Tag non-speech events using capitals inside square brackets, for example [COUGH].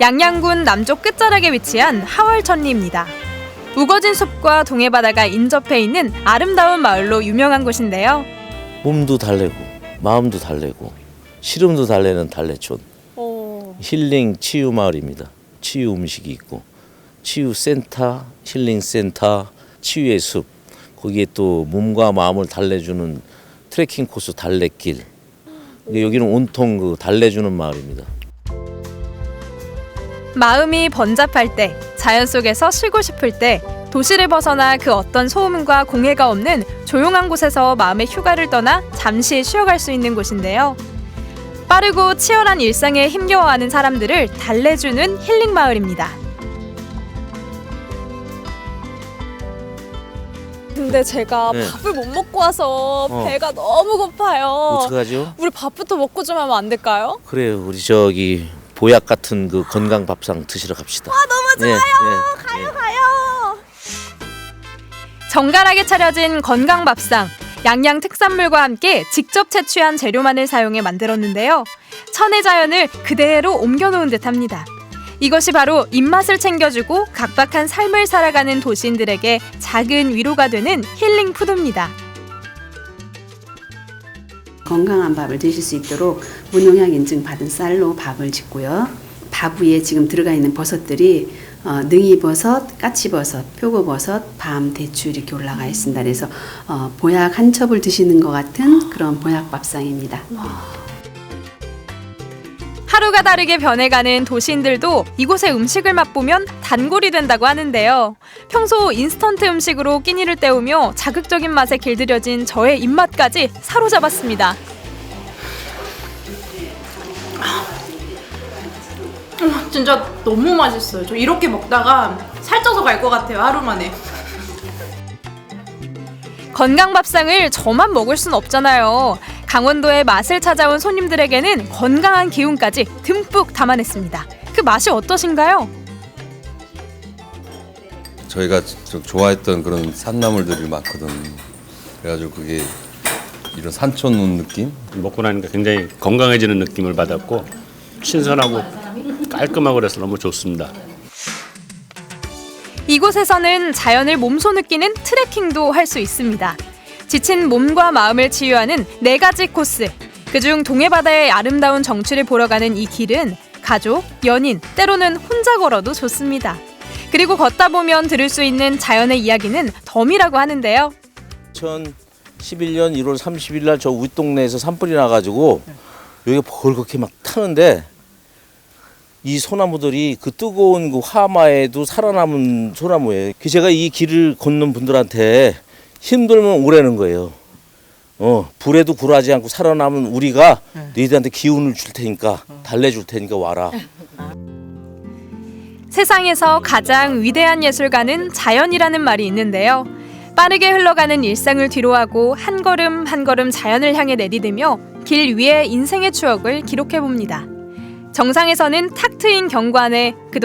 양양군 남쪽 끝자락에 위치한 하월천리입니다. 우거진 숲과 동해바다가 인접해 있는 아름다운 마을로 유명한 곳인데요. 몸도 달래고 마음도 달래고 시름도 달래는 달래촌 어. 힐링 치유 마을입니다. 치유 음식이 있고 치유 센터, 힐링 센터, 치유의 숲 거기에 또 몸과 마음을 달래주는 트레킹 코스 달래길 여기는 온통 그 달래주는 마을입니다. 마음이 번잡할 때, 자연 속에서 쉬고 싶을 때, 도시를 벗어나 그 어떤 소음과 공해가 없는 조용한 곳에서 마음의 휴가를 떠나 잠시 쉬어갈 수 있는 곳인데요. 빠르고 치열한 일상에 힘겨워하는 사람들을 달래주는 힐링 마을입니다. 근데 제가 네. 밥을 못 먹고 와서 어. 배가 너무 고파요. 어떡하죠? 우리 밥부터 먹고 좀 하면 안 될까요? 그래요. 우리 저기 보약 같은 그 건강 밥상 드시러 갑시다. 아 너무 좋아요. 가요 가요. 정갈하게 차려진 건강 밥상. 양양 특산물과 함께 직접 채취한 재료만을 사용해 만들었는데요. 천혜 자연을 그대로 옮겨놓은 듯합니다. 이것이 바로 입맛을 챙겨주고 각박한 삶을 살아가는 도시인들에게 작은 위로가 되는 힐링 푸드입니다. 건강한 밥을 드실 수 있도록 무농약 인증 받은 쌀로 밥을 짓고요. 밥 위에 지금 들어가 있는 버섯들이 어, 능이버섯, 까치버섯, 표고버섯, 밤, 대추 이렇게 올라가 있습니다. 그래서 어, 보약 한 첩을 드시는 것 같은 그런 보약 밥상입니다. 하루가 다르게 변해가는 도시인들도 이곳의 음식을 맛보면 단골이 된다고 하는데요. 평소 인스턴트 음식으로 끼니를 때우며 자극적인 맛에 길들여진 저의 입맛까지 사로잡았습니다. 진짜 너무 맛있어요. 저 이렇게 먹다가 살쪄서 갈 것 같아요. 하루 만에. 건강 밥상을 저만 먹을 순 없잖아요. 강원도의 맛을 찾아온 손님들에게는 건강한 기운까지 듬뿍 담아냈습니다. 그 맛이 어떠신가요? 저희가 좀 좋아했던 그런 산나물들이 많거든. 그래가지고 그게 이런 산촌 온 느낌? 먹고 나니까 굉장히 건강해지는 느낌을 받았고 신선하고 깔끔하고 그래서 너무 좋습니다. 이곳에서는 자연을 몸소 느끼는 트레킹도 할 수 있습니다. 지친 몸과 마음을 치유하는 네 가지 코스. 그중 동해바다의 아름다운 정취를 보러 가는 이 길은 가족, 연인, 때로는 혼자 걸어도 좋습니다. 그리고 걷다 보면 들을 수 있는 자연의 이야기는 덤이라고 하는데요. 2011년 1월 30일 날 저 윗동네에서 산불이 나가지고 여기가 벌겋게 막 타는데 이 소나무들이 그 뜨거운 그 화마에도 살아남은 소나무예요. 그 제가 이 길을 걷는 분들한테 힘들면 오라는 거예요. 어 불에도 굴하지 않고 살아남은 우리가 너희들한테 기운을 줄 테니까 달래줄 테니까 와라. [LAUGHS] 세상에서 가장 위대한 예술가는 자연이라는 말이 있는데요. 빠르게 흘러가는 일상을 뒤로하고 한 걸음 한 걸음 자연을 향해 내디디며 길 위에 인생의 추억을 기록해 봅니다. 정상에서는 탁 트인 경관에 그